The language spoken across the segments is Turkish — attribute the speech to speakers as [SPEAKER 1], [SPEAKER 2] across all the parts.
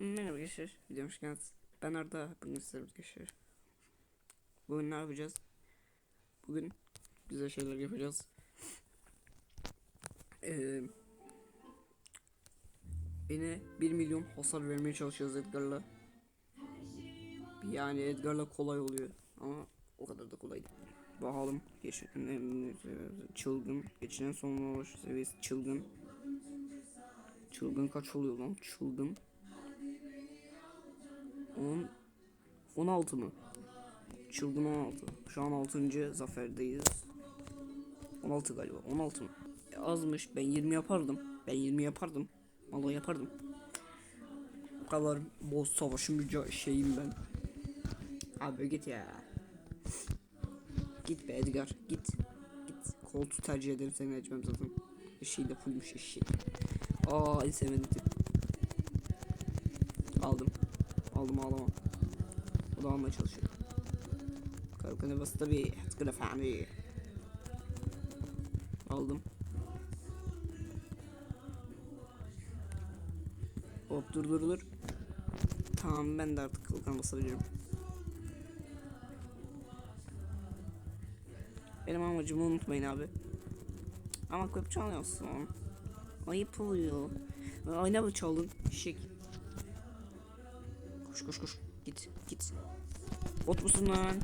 [SPEAKER 1] Merhaba gençler. Videom hoş geldiniz. Ben Arda. Bugün sizlerle gençler. Bugün ne yapacağız? Bugün güzel şeyler yapacağız. Ee, yine 1 milyon hasar vermeye çalışacağız Edgar'la. Yani Edgar'la kolay oluyor. Ama o kadar da kolay değil. Bakalım. Geçen, çılgın. Geçen sonuna ulaşır seviyesi çılgın. Çılgın kaç oluyor lan? Çılgın. 10 16 mı? Çılgın 16. Şu an 6. zaferdeyiz. 16 galiba. 16 mı? E, azmış. Ben 20 yapardım. Ben 20 yapardım. Vallahi yapardım. Bu kadar boz savaşı müca şeyim ben. Abi git ya. Git be Edgar. Git. Git. Koltuğu tercih ederim seni etmem zaten. Eşeği de fullmuş eşeği. Aa en sevmediğim. Aldım. Aldım ağlama. O da almaya çalışıyor. Kalkanı bas tabi. Tıkır efendi. Aldım. Hop dur dur dur. Tamam ben de artık kalkan basabilirim. Benim amacımı unutmayın abi. Ama klip çalıyorsun. Ayıp oluyor. Ayna mı çaldın? Şek. Koş koş. Git git. Bot musun lan?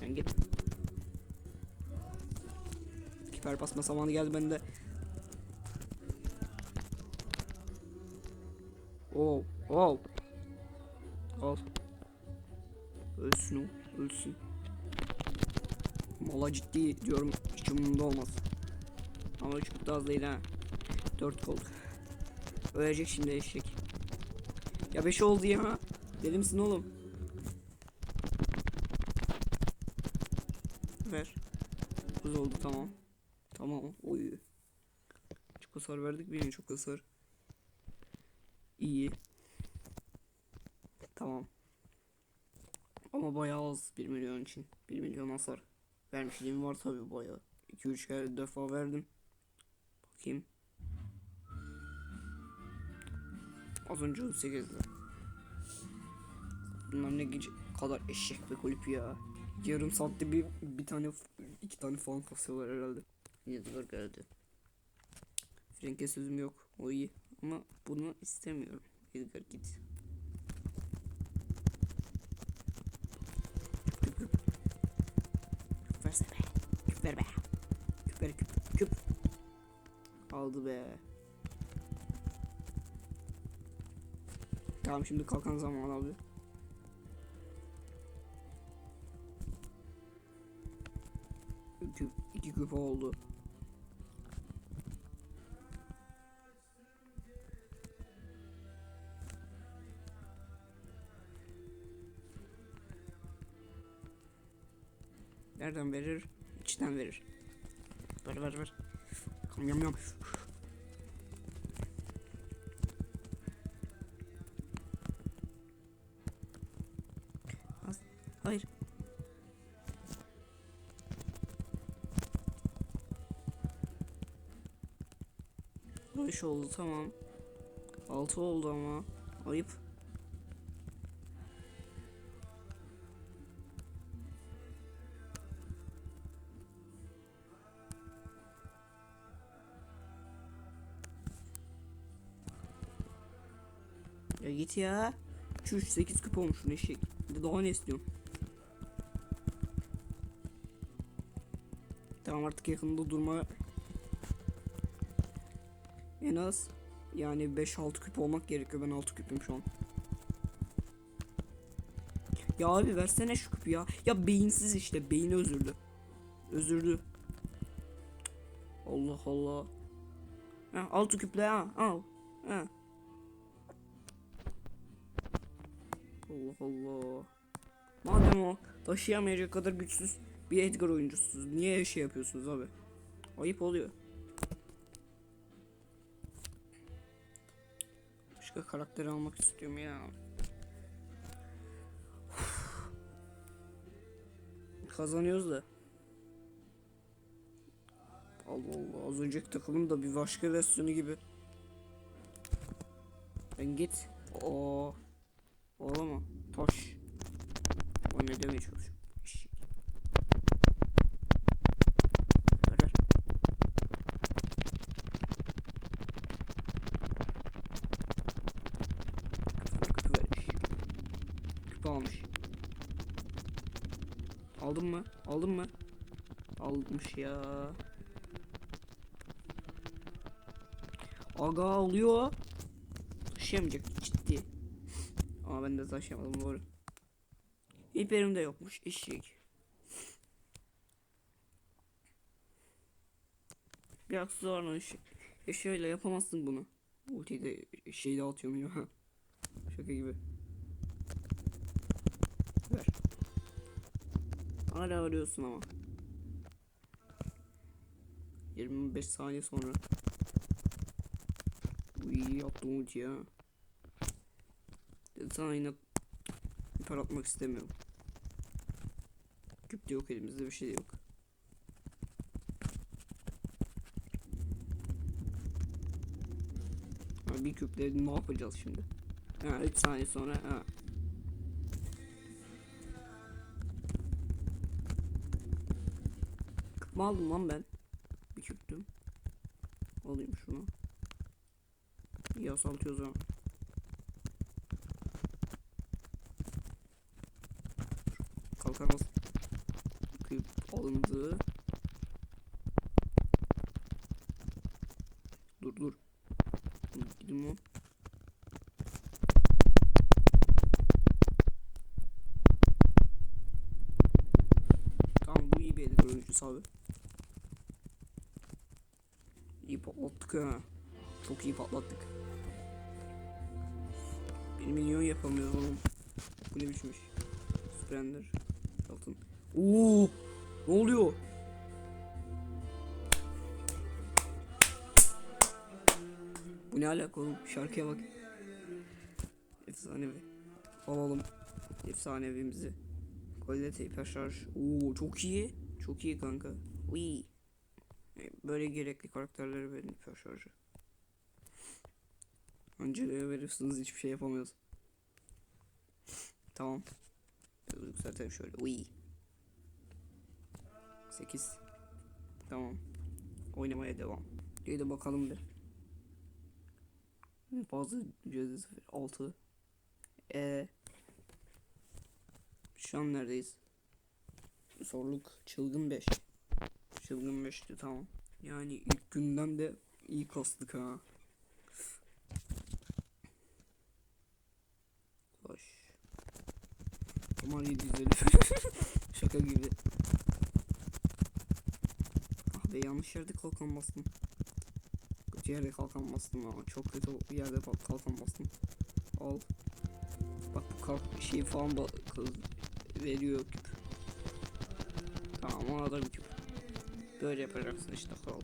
[SPEAKER 1] Sen git. Kiper basma zamanı geldi bende. Oh, oh. Al. Ölsün o, ölsün. Mala ciddi diyorum, hiç umurumda olmaz. Ama çok da az değil ha. 4 oldu. Ölecek şimdi eşek. Ya 5 oldu ya. Deli misin oğlum? Ver. 9 oldu tamam. Tamam. Oy. Çok hasar verdik bir çok hasar. İyi. Tamam. Ama bayağı az 1 milyon için. 1 milyon hasar. Vermişliğim var tabi bayağı. 2-3 kere defa verdim. Bakayım. Az önce 18'di. Bunlar ne gece kadar eşek ve kulüp ya. Yarım saatte bir bir tane iki tane falan kasıyorlar herhalde. Yazılar geldi. Frank'e sözüm yok. O iyi. Ama bunu istemiyorum. Edgar git. Küp be. Küp be. Küp küp. Küp. Aldı be. Tamam şimdi kalkan zamanı abi. Küp, iki küp oldu. Nereden verir? İçten verir. Ver ver ver. Yam yam 5 oldu tamam. 6 oldu ama. Ayıp. Ya git ya. 2 3 8 küp olmuş ne eşek. Daha ne istiyorum? Tamam artık yakında durma en az yani 5-6 küp olmak gerekiyor. Ben 6 küpüm şu an. Ya abi versene şu küpü ya. Ya beyinsiz işte. Beyni özürdü. Özürdü. Allah Allah. Ha, altı küple ha. Al. Ha. Allah Allah. Madem o taşıyamayacak kadar güçsüz bir Edgar oyuncusunuz. Niye şey yapıyorsunuz abi? Ayıp oluyor. Başka karakteri almak istiyorum ya. Kazanıyoruz da. Allah Allah az önceki takımın da bir başka versiyonu gibi. Sen git. Oo. Oğlum toş. O ne demeye çalışıyor? Aldın mı? Aldın mı? Almış ya. Aga alıyor. Taşıyamayacak ciddi. Ama ben de taşıyamadım doğru. İperim de yokmuş eşek. Biraz zor şey. Ya şöyle yapamazsın bunu. Ultiyi de şeyde atıyorum ya. Şaka gibi. Ver. Hala arıyorsun ama. 25 saniye sonra. Uy yaptım ulti ya. Sana yine hiper atmak istemiyorum. Küp de yok elimizde bir şey de yok. Ha, bir küpleri ne yapacağız şimdi? Ha 3 saniye sonra ha. Küp mü aldım lan ben? Bir küptüm. Alayım şunu. İyi asaltıyoruz ha. Kalkamaz. Küp alındı. Dur dur. Gidin lan. Tamam bu iyi bir oyuncusu abi. İyi patlattık ha. Çok iyi patlattık. Bir milyon yapamıyorum oğlum. Bu ne biçim iş? Splendor. Altın. Oo! Ne oluyor? Bu ne alaka oğlum? Şarkıya bak. Efsanevi. Alalım. Efsanevimizi. Quality hiper şarj. Oo çok iyi. Çok iyi kanka. Uy. Böyle gerekli karakterlere verin hiper şarjı. Angela'ya verirsiniz hiçbir şey yapamıyoruz. Tamam. Yükseltelim şöyle. Uy. 8. Tamam. Oynamaya devam. Bir de bakalım bir. Fazla ücretsiz 6. E. Şu an neredeyiz? Zorluk çılgın 5. Çılgın 5'ti tamam. Yani ilk günden de iyi kastık ha. Hoş. Aman 750. Şaka gibi. Ah be yanlış yerde kalkan bastım. Kötü yerde kalkan bastım ama çok kötü bir yerde kalkan bastım. Al. Bak bu kalk şey falan veriyor küp. Tamam ona bir. Böyle yapacaksın işte kral.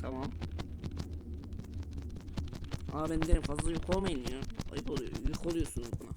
[SPEAKER 1] Tamam. Aa ben derim fazla yük olmayın ya. Ayıp oluyor. Yük oluyorsunuz buna.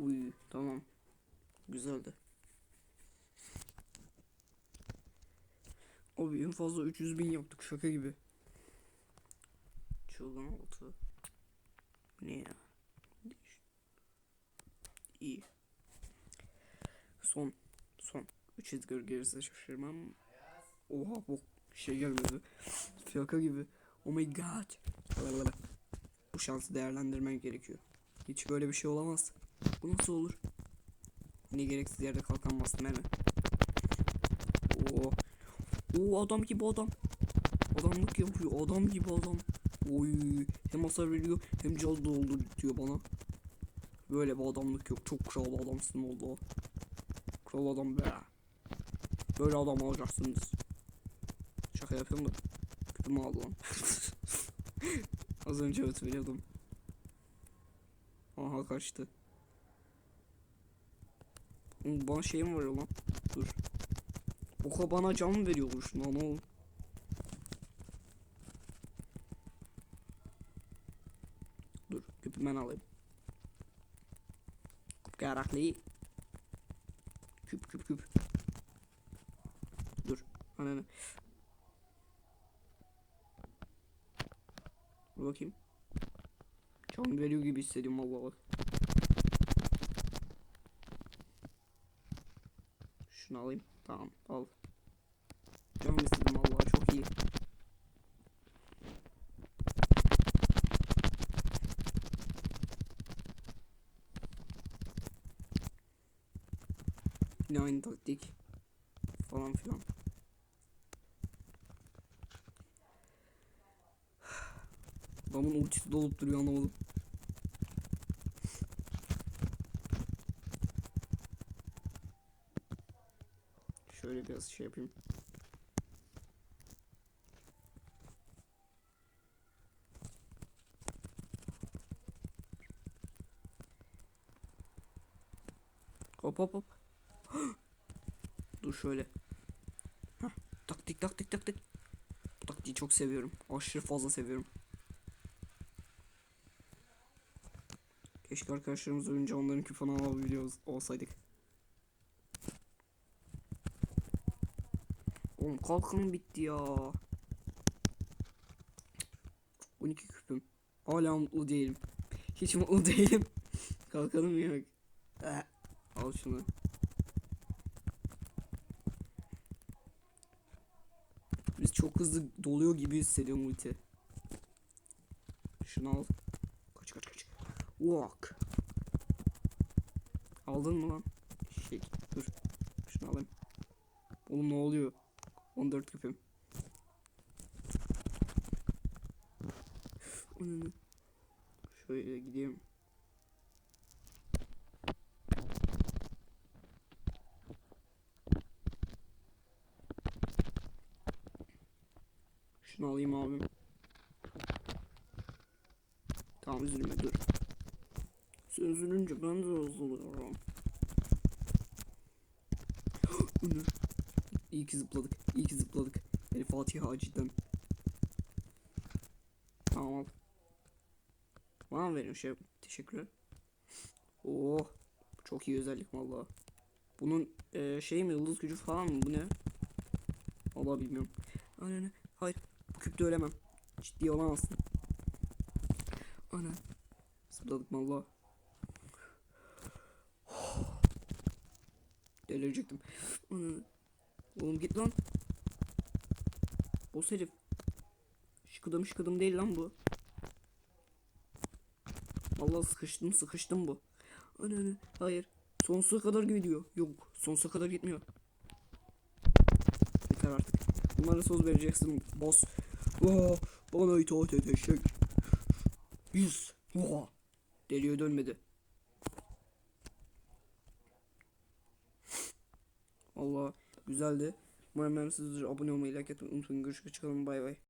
[SPEAKER 1] Uy tamam. Güzeldi. Abi en fazla 300 bin yaptık şaka gibi. Çılgın altı. Ne ya? İyi. Son. Son. 3 Edgar gelirse şaşırmam. Oha bu şey gelmedi. Şaka gibi. Oh my god. Bu şansı değerlendirmen gerekiyor. Hiç böyle bir şey olamaz. Bu nasıl olur? Ne gereksiz yerde kalkan bastım hemen. Oo. Oo adam gibi adam. Adamlık yapıyor. Adam gibi adam. Oy. Hem hasar veriyor hem can doldur diyor bana. Böyle bir adamlık yok. Çok kral adamsın oldu. Kral adam be. Böyle adam olacaksınız. Şaka yapıyorum da. Küpümü aldı lan. Az önce evet biliyordum. Aha kaçtı. Bana şey mi veriyor lan? Dur. Oka bana can veriyormuş lan oğlum. Dur küpü ben alayım. Küp gerekli. Küp küp küp. Dur. Ananı. Dur bakayım. Can veriyor gibi hissediyorum valla bak. Şunu alayım. Tamam al. Can istedim valla çok iyi. Yine aynı taktik. Falan filan. Adamın ultisi dolup duruyor anlamadım. Şöyle biraz şey yapayım. Hop hop hop. Dur şöyle. Hah, taktik taktik taktik. Bu taktiği çok seviyorum. Aşırı fazla seviyorum. Keşke arkadaşlarımız önce onların küpünü alabiliyor olsaydık. Oğlum kalkanım bitti ya. 12 küpüm. Hala mutlu değilim. Hiç mutlu değilim. Kalkanım yok. Eh, Al şunu. Biz çok hızlı doluyor gibi hissediyorum ulti. Şunu al. Kaç kaç kaç. Walk. Aldın mı lan? Şey, dur. Şunu alayım. Oğlum ne oluyor? 14 küpüm. Şöyle gideyim. Şunu alayım abim. Tamam üzülme dur. Üzülünce ben de üzülüyorum. Onur. İyi ki zıpladık. İyi ki zıpladık. El Fatiha cidden. Tamam al. Bana mı veriyorsun şey? Teşekkürler. Oh. Çok iyi özellik valla. Bunun eee, şey mi yıldız gücü falan mı bu ne? Valla bilmiyorum. Anne hayır bu küpte ölemem. Ciddi olamazsın. Ana. Zıpladık valla. Delirecektim. Ana. Oğlum git lan. Boss herif. Şıkıdım şıkıdım değil lan bu. Vallahi sıkıştım sıkıştım bu. Ana ana hayır. Sonsuza kadar gidiyor. Yok sonsuza kadar gitmiyor. Yeter artık. Bunlara söz vereceksin boss. Oh, bana itaat edecek. Yüz. Oh. Deliye dönmedi. Allah güzeldi. Umarım beğenmişsinizdir. Abone olmayı, like etmeyi unutmayın. Görüşürüz. Çıkalım. Bay bay.